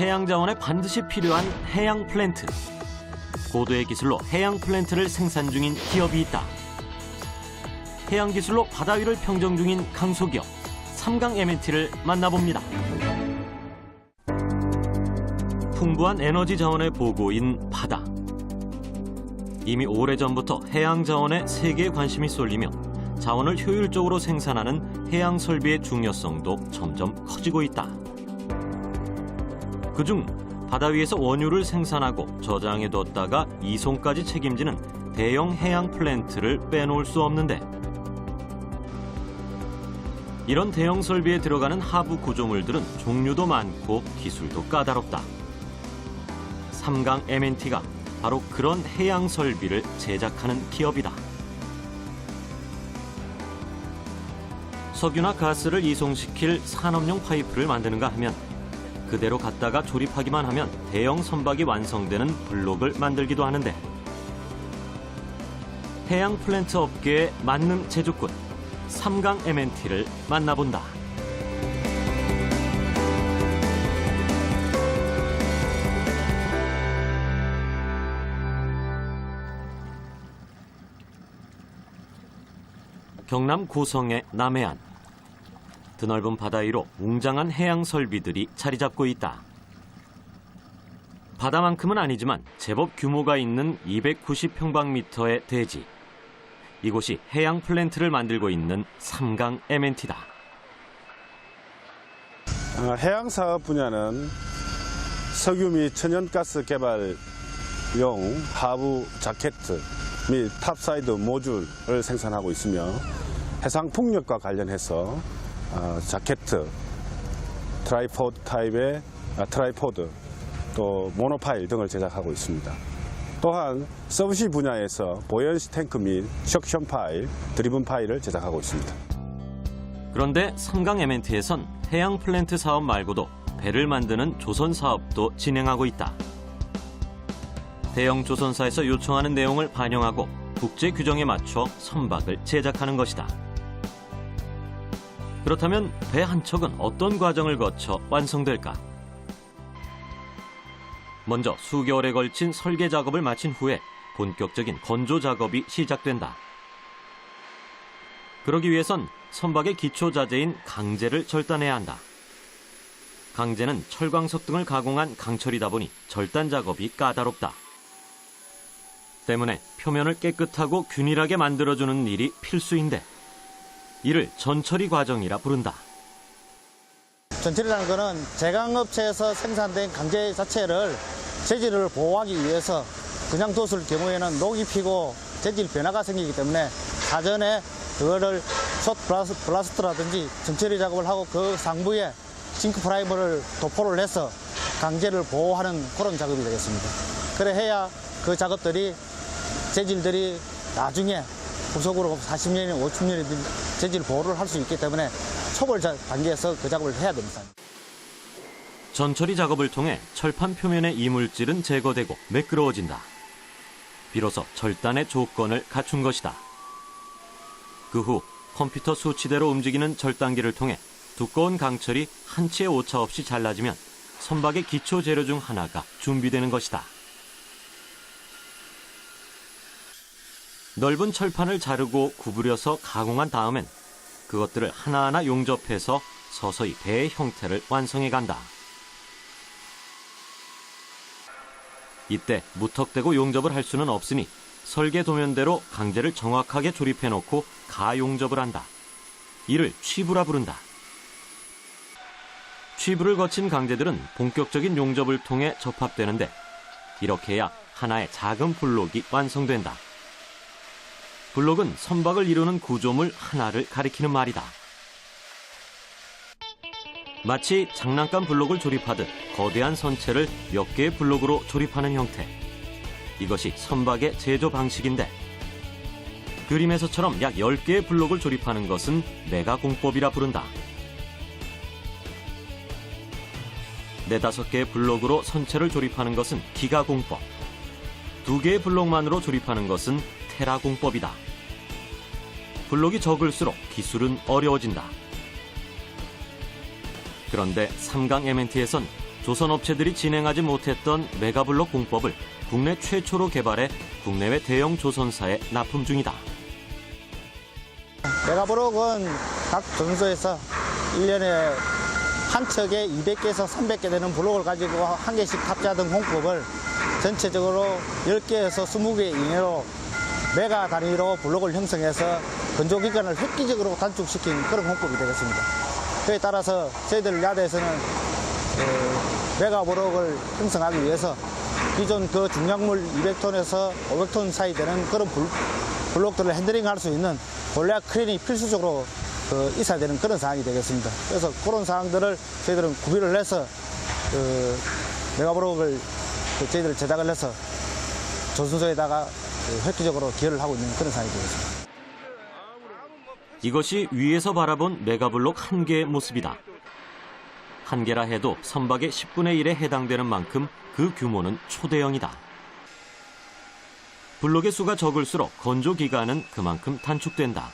해양 자원에 반드시 필요한 해양 플랜트. 고도의 기술로 해양 플랜트를 생산 중인 기업이 있다. 해양 기술로 바다 위를 평정 중인 강소기업 삼강 M&T를 만나봅니다. 풍부한 에너지 자원의 보고인 바다. 이미 오래전부터 해양 자원에 세계의 관심이 쏠리며 자원을 효율적으로 생산하는 해양 설비의 중요성도 점점 커지고 있다. 그중 바다 위에서 원유를 생산하고 저장해뒀다가 이송까지 책임지는 대형 해양 플랜트를 빼놓을 수 없는데 이런 대형 설비에 들어가는 하부 구조물들은 종류도 많고 기술도 까다롭다. 삼강 M&T가 바로 그런 해양 설비를 제작하는 기업이다. 석유나 가스를 이송시킬 산업용 파이프를 만드는가 하면 그대로 갖다가 조립하기만 하면 대형 선박이 완성되는 블록을 만들기도 하는데 해양 플랜트 업계의 만능 제조꾼 삼강 M&T를 만나본다. 경남 고성의 남해안. 드넓은 바다 위로 웅장한 해양 설비들이 자리 잡고 있다. 바다만큼은 아니지만 제법 규모가 있는 290평방미터의 대지. 이곳이 해양 플랜트를 만들고 있는 삼강 M&T다. 어, 해양 사업 분야는 석유 및 천연가스 개발용 하부 자켓트 및 탑사이드 모듈을 생산하고 있으며 해상 풍력과 관련해서 어, 자켓트, 트라이포드 타입의 아, 트라이포드, 또 모노파일 등을 제작하고 있습니다. 또한 서브시 분야에서 보연시 탱크 및 석션 파일, 드리븐 파일을 제작하고 있습니다. 그런데 삼강 M&T에선 해양 플랜트 사업 말고도 배를 만드는 조선 사업도 진행하고 있다. 대형 조선사에서 요청하는 내용을 반영하고 국제 규정에 맞춰 선박을 제작하는 것이다. 그렇다면 배 한 척은 어떤 과정을 거쳐 완성될까? 먼저 수개월에 걸친 설계 작업을 마친 후에 본격적인 건조 작업이 시작된다. 그러기 위해선 선박의 기초 자재인 강제를 절단해야 한다. 강제는 철광석 등을 가공한 강철이다 보니 절단 작업이 까다롭다. 때문에 표면을 깨끗하고 균일하게 만들어주는 일이 필수인데 이를 전처리 과정이라 부른다. 전철이라는 거는 제강업체에서 생산된 강제 자체를 재질을 보호하기 위해서 그냥 뒀을 경우에는 녹이 피고 재질 변화가 생기기 때문에 사전에 그거를 숏 블라스, 블라스트라든지 전처리 작업을 하고 그 상부에 징크 프라이머를 도포를 해서 강제를 보호하는 그런 작업이 되겠습니다. 그래 해야 그 작업들이 재질들이 나중에 후속으로 40년이나 50년이 재질 보호를 할 수 있기 때문에 초벌 자- 단계에서 그 작업을 해야 됩니다. 전처리 작업을 통해 철판 표면의 이물질은 제거되고 매끄러워진다. 비로소 절단의 조건을 갖춘 것이다. 그 후 컴퓨터 수치대로 움직이는 절단기를 통해 두꺼운 강철이 한 치의 오차 없이 잘라지면 선박의 기초 재료 중 하나가 준비되는 것이다. 넓은 철판을 자르고 구부려서 가공한 다음엔 그것들을 하나하나 용접해서 서서히 배의 형태를 완성해 간다. 이때 무턱대고 용접을 할 수는 없으니 설계 도면대로 강제를 정확하게 조립해 놓고 가용접을 한다. 이를 취부라 부른다. 취부를 거친 강제들은 본격적인 용접을 통해 접합되는데 이렇게 해야 하나의 작은 블록이 완성된다. 블록은 선박을 이루는 구조물 하나를 가리키는 말이다. 마치 장난감 블록을 조립하듯 거대한 선체를 몇 개의 블록으로 조립하는 형태. 이것이 선박의 제조 방식인데 그림에서처럼 약 10개의 블록을 조립하는 것은 메가 공법이라 부른다. 네다섯 개의 블록으로 선체를 조립하는 것은 기가 공법. 두 개의 블록만으로 조립하는 것은 테라 공법이다. 블록이 적을수록 기술은 어려워진다. 그런데 삼강 M&T에선 조선 업체들이 진행하지 못했던 메가블록 공법을 국내 최초로 개발해 국내외 대형 조선사에 납품 중이다. 메가블록은 각 전소에서 1년에 한 척에 200개에서 300개 되는 블록을 가지고 한 개씩 탑재하던 공법을 전체적으로 10개에서 20개 이내로 메가 단위로 블록을 형성해서 건조 기간을 획기적으로 단축시킨 그런 공법이 되겠습니다. 그에 따라서 저희들 야대에서는 그 메가 블록을 형성하기 위해서 기존 그 중량물 200톤에서 500톤 사이 되는 그런 블- 블록들을 핸들링할 수 있는 골리앗 크레인이 필수적으로 그 있어야 되는 그런 상황이 되겠습니다. 그래서 그런 상황들을 저희들은 구비를 해서 그 메가블록을 그 저희들 제작을 해서 조선소에다가 그 획기적으로 기여를 하고 있는 그런 상황이 되겠습니다. 이것이 위에서 바라본 메가블록 한 개의 모습이다. 한 개라 해도 선박의 10분의 1에 해당되는 만큼 그 규모는 초대형이다. 블록의 수가 적을수록 건조 기간은 그만큼 단축된다.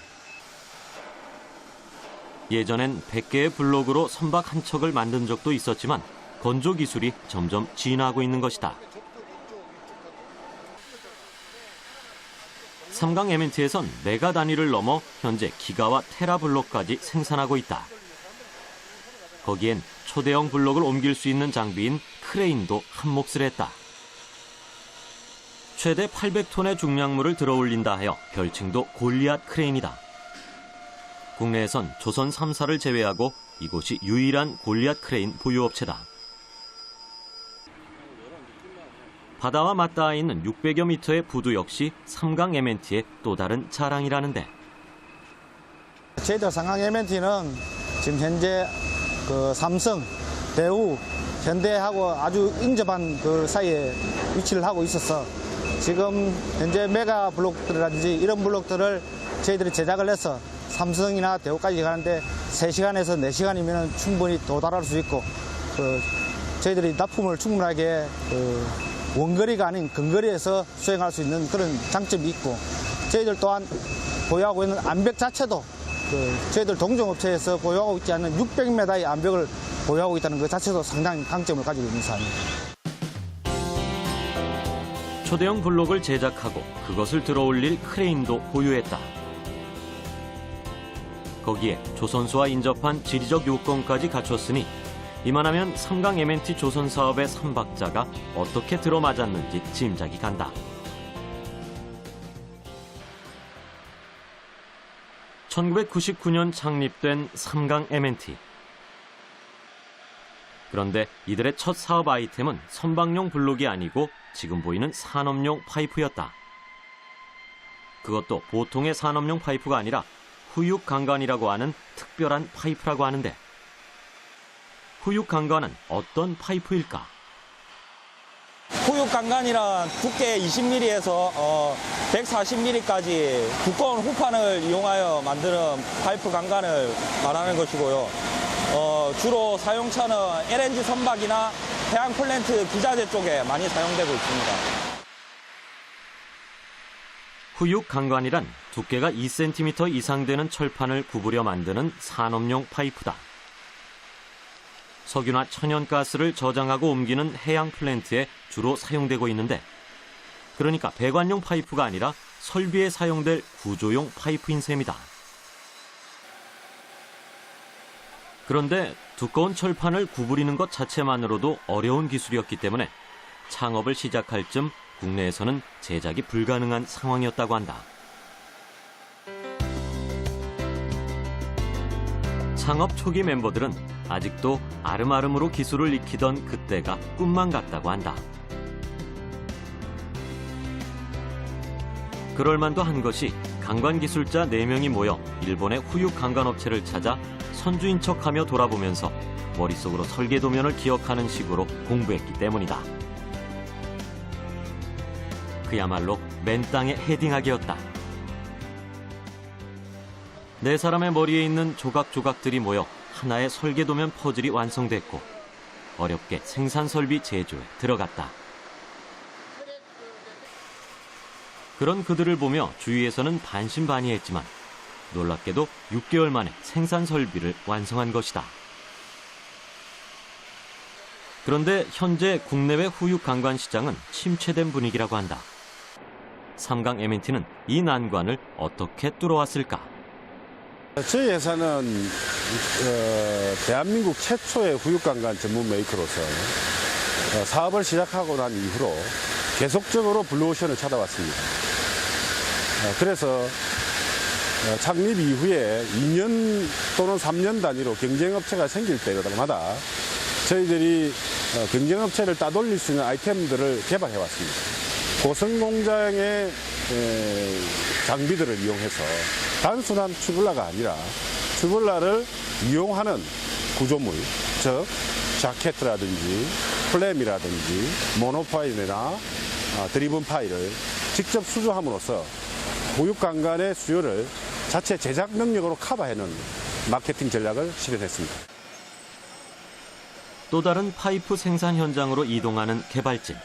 예전엔 100개의 블록으로 선박 한 척을 만든 적도 있었지만 건조 기술이 점점 진화하고 있는 것이다. 삼강 MNT에선 메가 단위를 넘어 현재 기가와 테라 블록까지 생산하고 있다. 거기엔 초대형 블록을 옮길 수 있는 장비인 크레인도 한몫을 했다. 최대 800톤의 중량물을 들어올린다 하여 별칭도 골리앗 크레인이다. 국내에선 조선 3사를 제외하고 이곳이 유일한 골리앗 크레인 보유업체다. 바다와 맞닿아 있는 600여 미터의 부두 역시 삼강 MNT의 또 다른 자랑이라는데. 저희들 상황 MNT는 지금 현재 그 삼성, 대우, 현대하고 아주 인접한 그 사이에 위치를 하고 있어서 지금 현재 메가 블록들이라든지 이런 블록들을 저희들이 제작을 해서 삼성이나 대우까지 가는데 3시간에서 4시간이면 충분히 도달할 수 있고 그 저희들이 납품을 충분하게 그 원거리가 아닌 근거리에서 수행할 수 있는 그런 장점이 있고 저희들 또한 보유하고 있는 암벽 자체도 그 저희들 동종업체에서 보유하고 있지 않는 600m의 암벽을 보유하고 있다는 것 자체도 상당히 강점을 가지고 있는 사안입니다. 초대형 블록을 제작하고 그것을 들어올릴 크레인도 보유했다. 거기에 조선소와 인접한 지리적 요건까지 갖췄으니 이만하면 삼강 MNT 조선 사업의 삼박자가 어떻게 들어맞았는지 짐작이 간다. (1999년) 창립된 삼강 MNT 그런데 이들의 첫 사업 아이템은 선박용 블록이 아니고 지금 보이는 산업용 파이프였다. 그것도 보통의 산업용 파이프가 아니라 후육 강관이라고 하는 특별한 파이프라고 하는데 후육 강관은 어떤 파이프일까? 후육 강간이란 두께 20mm에서 140mm까지 두꺼운 후판을 이용하여 만드는 파이프 강간을 말하는 것이고요. 어, 주로 사용처는 LNG 선박이나 해양 플랜트 기자재 쪽에 많이 사용되고 있습니다. 후육 강관이란 두께가 2cm 이상 되는 철판을 구부려 만드는 산업용 파이프다. 석유나 천연가스를 저장하고 옮기는 해양 플랜트에 주로 사용되고 있는데, 그러니까 배관용 파이프가 아니라 설비에 사용될 구조용 파이프인 셈이다. 그런데 두꺼운 철판을 구부리는 것 자체만으로도 어려운 기술이었기 때문에 창업을 시작할 즈음 국내에서는 제작이 불가능한 상황이었다고 한다. 창업 초기 멤버들은 아직도 아름아름으로 기술을 익히던 그때가 꿈만 같다고 한다. 그럴만도 한 것이 강관 기술자 4명이 모여 일본의 후육 강관 업체를 찾아 선주인 척하며 돌아보면서 머릿속으로 설계 도면을 기억하는 식으로 공부했기 때문이다. 그야말로 맨 땅에 헤딩하기였다. 네 사람의 머리에 있는 조각조각들이 모여 하나의 설계도면 퍼즐이 완성됐고 어렵게 생산 설비 제조에 들어갔다. 그런 그들을 보며 주위에서는 반신반의했지만 놀랍게도 6개월 만에 생산 설비를 완성한 것이다. 그런데 현재 국내외 후육 관관 시장은 침체된 분위기라고 한다. 삼강 MNT는 이 난관을 어떻게 뚫어왔을까? 저희 회사는 어, 대한민국 최초의 후육관관 전문 메이커로서 어, 사업을 시작하고 난 이후로 계속적으로 블루오션을 찾아왔습니다. 어, 그래서 어, 창립 이후에 2년 또는 3년 단위로 경쟁업체가 생길 때마다 저희들이 어, 경쟁업체를 따돌릴 수 있는 아이템들을 개발해 왔습니다. 고성공장의 에, 장비들을 이용해서 단순한 튜블라가 아니라 튜블라를 이용하는 구조물, 즉 자켓이라든지 플램이라든지 모노파일이나 아, 드리븐 파일을 직접 수주함으로써 보육관관의 수요를 자체 제작 능력으로 커버해는 마케팅 전략을 실현했습니다. 또 다른 파이프 생산 현장으로 이동하는 개발진.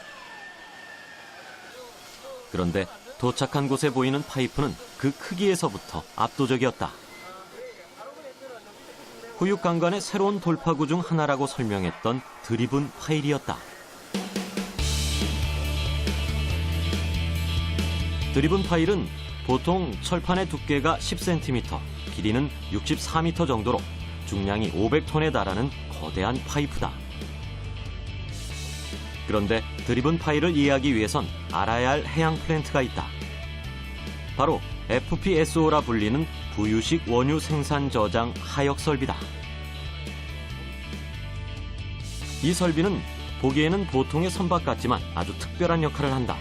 그런데 도착한 곳에 보이는 파이프는 그 크기에서부터 압도적이었다. 후육관관의 새로운 돌파구 중 하나라고 설명했던 드리븐 파일이었다. 드리븐 파일은 보통 철판의 두께가 10cm, 길이는 64m 정도로 중량이 500톤에 달하는 거대한 파이프다. 그런데 드리븐 파일을 이해하기 위해선 알아야 할 해양 플랜트가 있다. 바로 FPSO라 불리는 부유식 원유 생산 저장 하역 설비다. 이 설비는 보기에는 보통의 선박 같지만 아주 특별한 역할을 한다.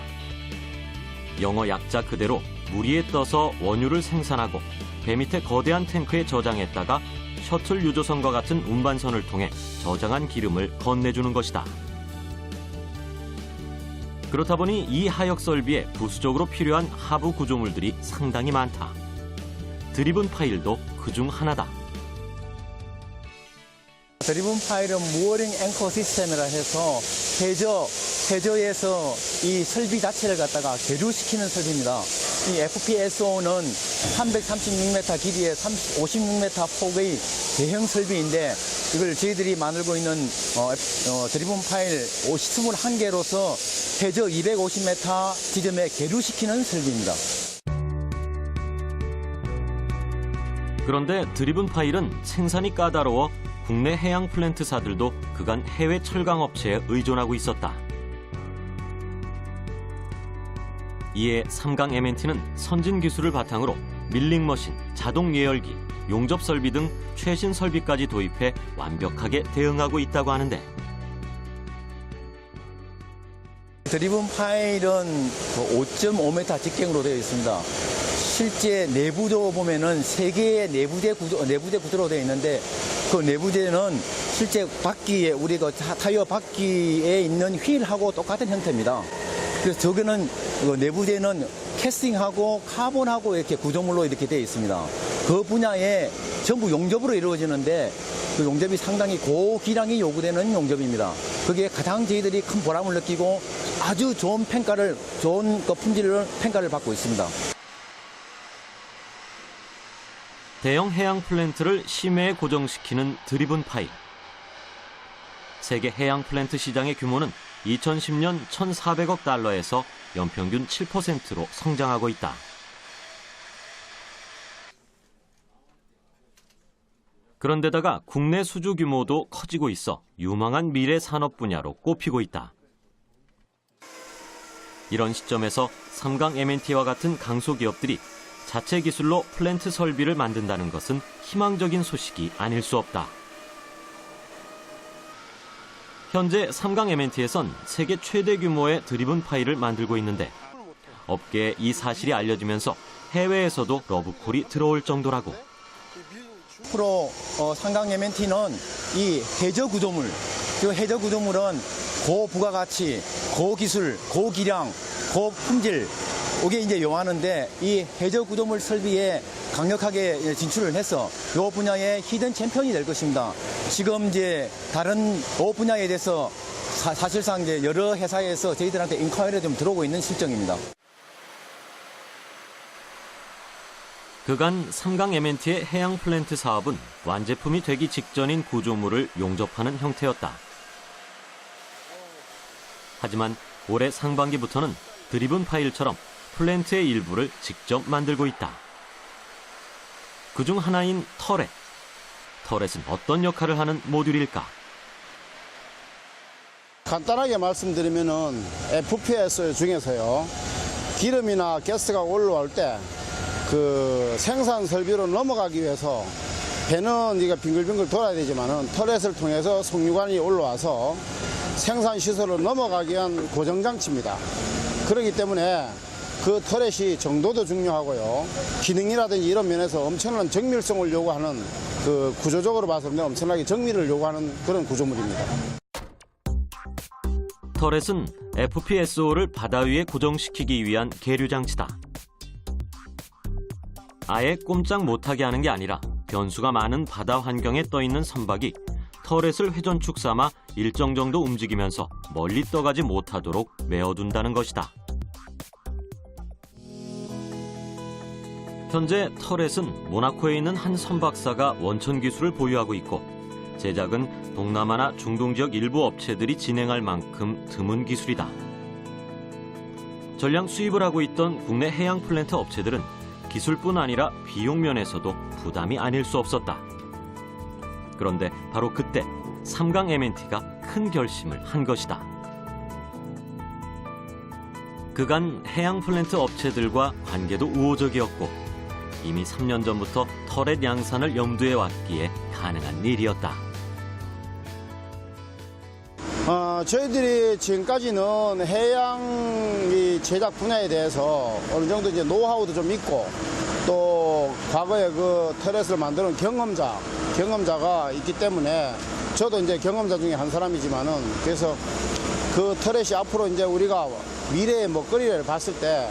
영어 약자 그대로 물 위에 떠서 원유를 생산하고 배 밑에 거대한 탱크에 저장했다가 셔틀 유조선과 같은 운반선을 통해 저장한 기름을 건네주는 것이다. 그렇다 보니 이 하역 설비에 부수적으로 필요한 하부 구조물들이 상당히 많다. 드리븐 파일도 그중 하나다. 드리븐 파일은 무어링 앵커 시스템이라 해서 해저, 해저에서 이 설비 자체를 갖다가 계류시키는 설비입니다. 이 FPSO는 336m 길이에 56m 폭의 대형 설비인데 이걸 저희들이 만들고 있는 어, 어, 드리븐 파일 21개로서 해저 250m 지점에 계류시키는 설비입니다. 그런데 드리븐 파일은 생산이 까다로워 국내 해양 플랜트사들도 그간 해외 철강 업체에 의존하고 있었다. 이에 삼강 MNT는 선진 기술을 바탕으로 밀링 머신, 자동 예열기, 용접 설비 등 최신 설비까지 도입해 완벽하게 대응하고 있다고 하는데 드리븐 파일은 5.5m 직경으로 되어 있습니다. 실제 내부도 보면은 세 개의 내부대 구조, 내부대 구조로 되어 있는데 그 내부대는 실제 바퀴에 우리 그 타- 타이어 바퀴에 있는 휠하고 똑같은 형태입니다. 그래서 저거는 그 내부대는 캐스팅하고 카본하고 이렇게 구조물로 이렇게 되어 있습니다. 그 분야에 전부 용접으로 이루어지는데 그 용접이 상당히 고기량이 요구되는 용접입니다. 그게 가장 저희들이 큰 보람을 느끼고 아주 좋은 평가를, 좋은 그 품질을 평가를 받고 있습니다. 대형 해양 플랜트를 심해에 고정시키는 드리븐 파일. 세계 해양 플랜트 시장의 규모는 2010년 1,400억 달러에서 연평균 7%로 성장하고 있다. 그런데다가 국내 수주 규모도 커지고 있어 유망한 미래 산업 분야로 꼽히고 있다. 이런 시점에서 삼강 MNT와 같은 강소 기업들이 자체 기술로 플랜트 설비를 만든다는 것은 희망적인 소식이 아닐 수 없다. 현재 삼강 MNT에선 세계 최대 규모의 드리븐 파일을 만들고 있는데 업계에 이 사실이 알려지면서 해외에서도 러브콜이 들어올 정도라고. 프로 어, 상강 MNT는 이 해저 구조물, 그 해저 구조물은 고부가가치, 고기술, 고기량, 고품질, 이게 이제 요하는데 이 해저 구조물 설비에 강력하게 진출을 해서 이 분야의 히든 챔피언이 될 것입니다. 지금 이제 다른 이 분야에 대해서 사, 사실상 이제 여러 회사에서 저희들한테 인콰이리가 좀 들어오고 있는 실정입니다. 그간 삼강 MNT의 해양 플랜트 사업은 완제품이 되기 직전인 구조물을 용접하는 형태였다. 하지만 올해 상반기부터는 드리븐 파일처럼 플랜트의 일부를 직접 만들고 있다. 그중 하나인 터렛. 터렛은 어떤 역할을 하는 모듈일까? 간단하게 말씀드리면은 FPS 중에서요 기름이나 가스가 올라올 때 그 생산 설비로 넘어가기 위해서 배는 네가 빙글빙글 돌아야 되지만은 터렛을 통해서 송유관이 올라와서 생산 시설로 넘어가기 위한 고정 장치입니다. 그렇기 때문에 그 터렛이 정도도 중요하고요 기능이라든지 이런 면에서 엄청난 정밀성을 요구하는 그 구조적으로 봐서는 엄청나게 정밀을 요구하는 그런 구조물입니다. 터렛은 FPSO를 바다 위에 고정시키기 위한 계류 장치다. 아예 꼼짝 못하게 하는 게 아니라 변수가 많은 바다 환경에 떠 있는 선박이 터렛을 회전축 삼아 일정 정도 움직이면서 멀리 떠가지 못하도록 메어둔다는 것이다. 현재 터렛은 모나코에 있는 한 선박사가 원천 기술을 보유하고 있고 제작은 동남아나 중동 지역 일부 업체들이 진행할 만큼 드문 기술이다. 전량 수입을 하고 있던 국내 해양 플랜트 업체들은 기술뿐 아니라 비용 면에서도 부담이 아닐 수 없었다. 그런데 바로 그때 삼강 MNT가 큰 결심을 한 것이다. 그간 해양 플랜트 업체들과 관계도 우호적이었고 이미 3년 전부터 터렛 양산을 염두에 왔기에 가능한 일이었다. 어, 저희들이 지금까지는 해양 이 제작 분야에 대해서 어느 정도 이제 노하우도 좀 있고 또 과거에 그 터렛을 만드는 경험자, 경험자가 있기 때문에 저도 이제 경험자 중에 한 사람이지만은 그래서 그 터렛이 앞으로 이제 우리가 미래의 먹거리를 봤을 때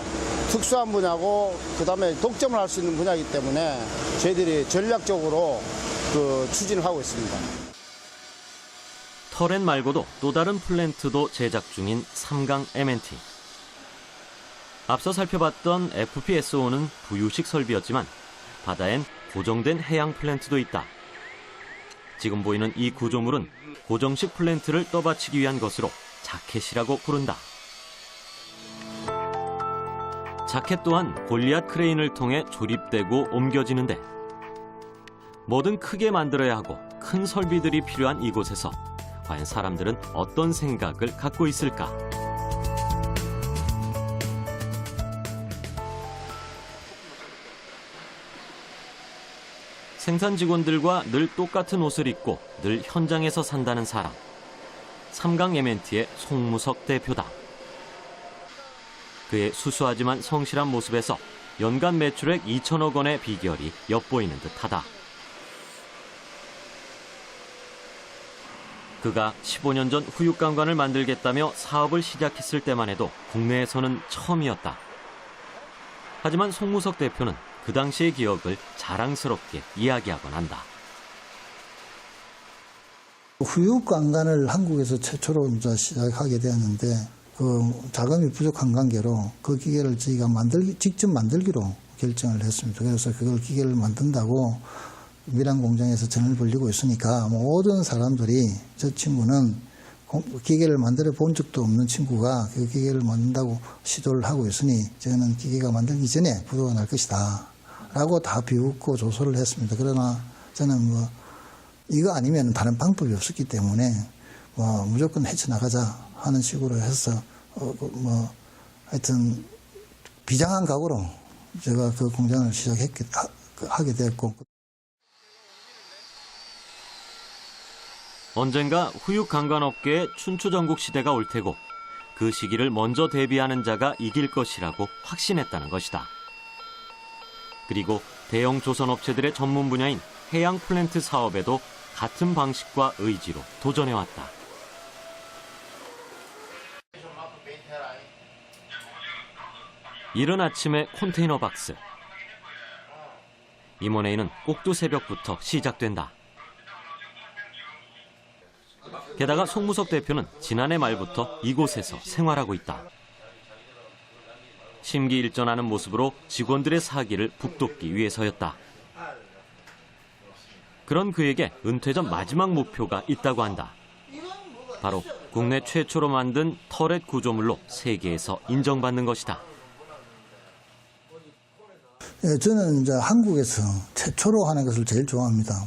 특수한 분야고 그 다음에 독점을 할 수 있는 분야이기 때문에 저희들이 전략적으로 그 추진을 하고 있습니다. 터렛 말고도 또 다른 플랜트도 제작 중인 삼강 MNT. 앞서 살펴봤던 FPSO는 부유식 설비였지만 바다엔 고정된 해양 플랜트도 있다. 지금 보이는 이 구조물은 고정식 플랜트를 떠받치기 위한 것으로 자켓이라고 부른다. 자켓 또한 골리앗 크레인을 통해 조립되고 옮겨지는데 뭐든 크게 만들어야 하고 큰 설비들이 필요한 이곳에서 과연 사람들은 어떤 생각을 갖고 있을까? 생산 직원들과 늘 똑같은 옷을 입고 늘 현장에서 산다는 사람. 삼강 MNT의 송무석 대표다. 그의 수수하지만 성실한 모습에서 연간 매출액 2천억 원의 비결이 엿보이는 듯하다. 그가 15년 전 후육강관을 만들겠다며 사업을 시작했을 때만 해도 국내에서는 처음이었다. 하지만 송무석 대표는 그 당시의 기억을 자랑스럽게 이야기하곤 한다. 후육관광을 한국에서 최초로 시작하게 되었는데 그 자금이 부족한 관계로 그 기계를 저희가 만들기 직접 만들기로 결정을 했습니다. 그래서 그걸 기계를 만든다고 미란 공장에서 전을 벌리고 있으니까 모든 사람들이 저 친구는 공- 기계를 만들어 본 적도 없는 친구가 그 기계를 만든다고 시도를 하고 있으니 저는 기계가 만들기 전에 부도가 날 것이다. 라고 다 비웃고 조소를 했습니다. 그러나 저는 뭐 이거 아니면 다른 방법이 없었기 때문에 뭐 무조건 헤쳐나가자 하는 식으로 해서 어, 그뭐 하여튼 비장한 각오로 제가 그 공장을 시작했게 하- 그 하게 됐고 언젠가 후육 강간업계의 춘추전국 시대가 올 테고 그 시기를 먼저 대비하는 자가 이길 것이라고 확신했다는 것이다. 그리고 대형 조선업체들의 전문 분야인 해양 플랜트 사업에도 같은 방식과 의지로 도전해왔다. 이른 아침의 컨테이너 박스. 임원회의는 꼭두 새벽부터 시작된다. 게다가 송무석 대표는 지난해 말부터 이곳에서 생활하고 있다. 심기일전하는 모습으로 직원들의 사기를 북돋기 위해서였다. 그런 그에게 은퇴 전 마지막 목표가 있다고 한다. 바로 국내 최초로 만든 터렛 구조물로 세계에서 인정받는 것이다. 예, 저는 이제 한국에서 최초로 하는 것을 제일 좋아합니다.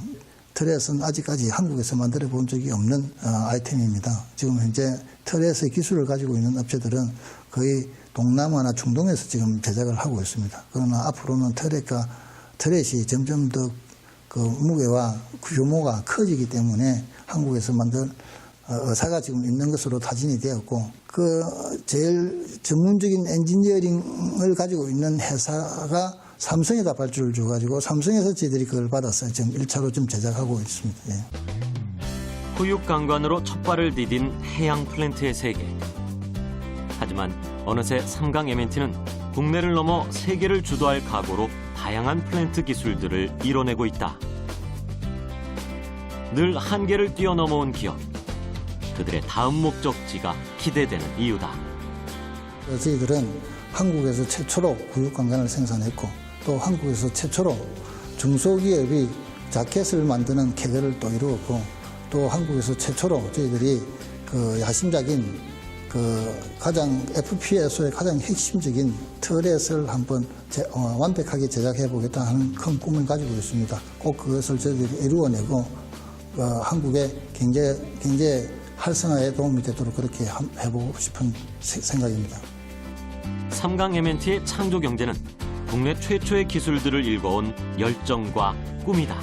터렛은 아직까지 한국에서 만들어 본 적이 없는 어, 아이템입니다. 지금 현재 터렛의 기술을 가지고 있는 업체들은 거의 동남아나 중동에서 지금 제작을 하고 있습니다. 그러나 앞으로는 터렛과 터렛이 점점 더 그 무게와 규모가 커지기 때문에 한국에서 만든 어, 의사가 지금 있는 것으로 타진이 되었고 그 제일 전문적인 엔지니어링을 가지고 있는 회사가 삼성에다 발주를 줘가지고 삼성에서 저희들이 그걸 받아서 지금 1차로 좀 제작하고 있습니다. 예. 후육강관으로 첫 발을 디딘 해양 플랜트의 세계. 하지만 어느새 삼강 MNT는 국내를 넘어 세계를 주도할 각오로 다양한 플랜트 기술들을 이뤄내고 있다. 늘 한계를 뛰어넘어온 기업. 그들의 다음 목적지가 기대되는 이유다. 저희들은 한국에서 최초로 구육강간을 생산했고 또 한국에서 최초로 중소기업이 자켓을 만드는 계기를 또 이루었고 또 한국에서 최초로 저희들이 그 야심작인 그 가장 FPSO의 가장 핵심적인 터렛을 한번 제- 어, 완벽하게 제작해 보겠다 하는 큰 꿈을 가지고 있습니다. 꼭 그것을 저희들이 이루어내고 어, 한국의 경제 경제 활성화에 도움이 되도록 그렇게 함- 해보고 싶은 세- 생각입니다. 삼강 MNT의 창조 경제는 국내 최초의 기술들을 일궈온 열정과 꿈이다.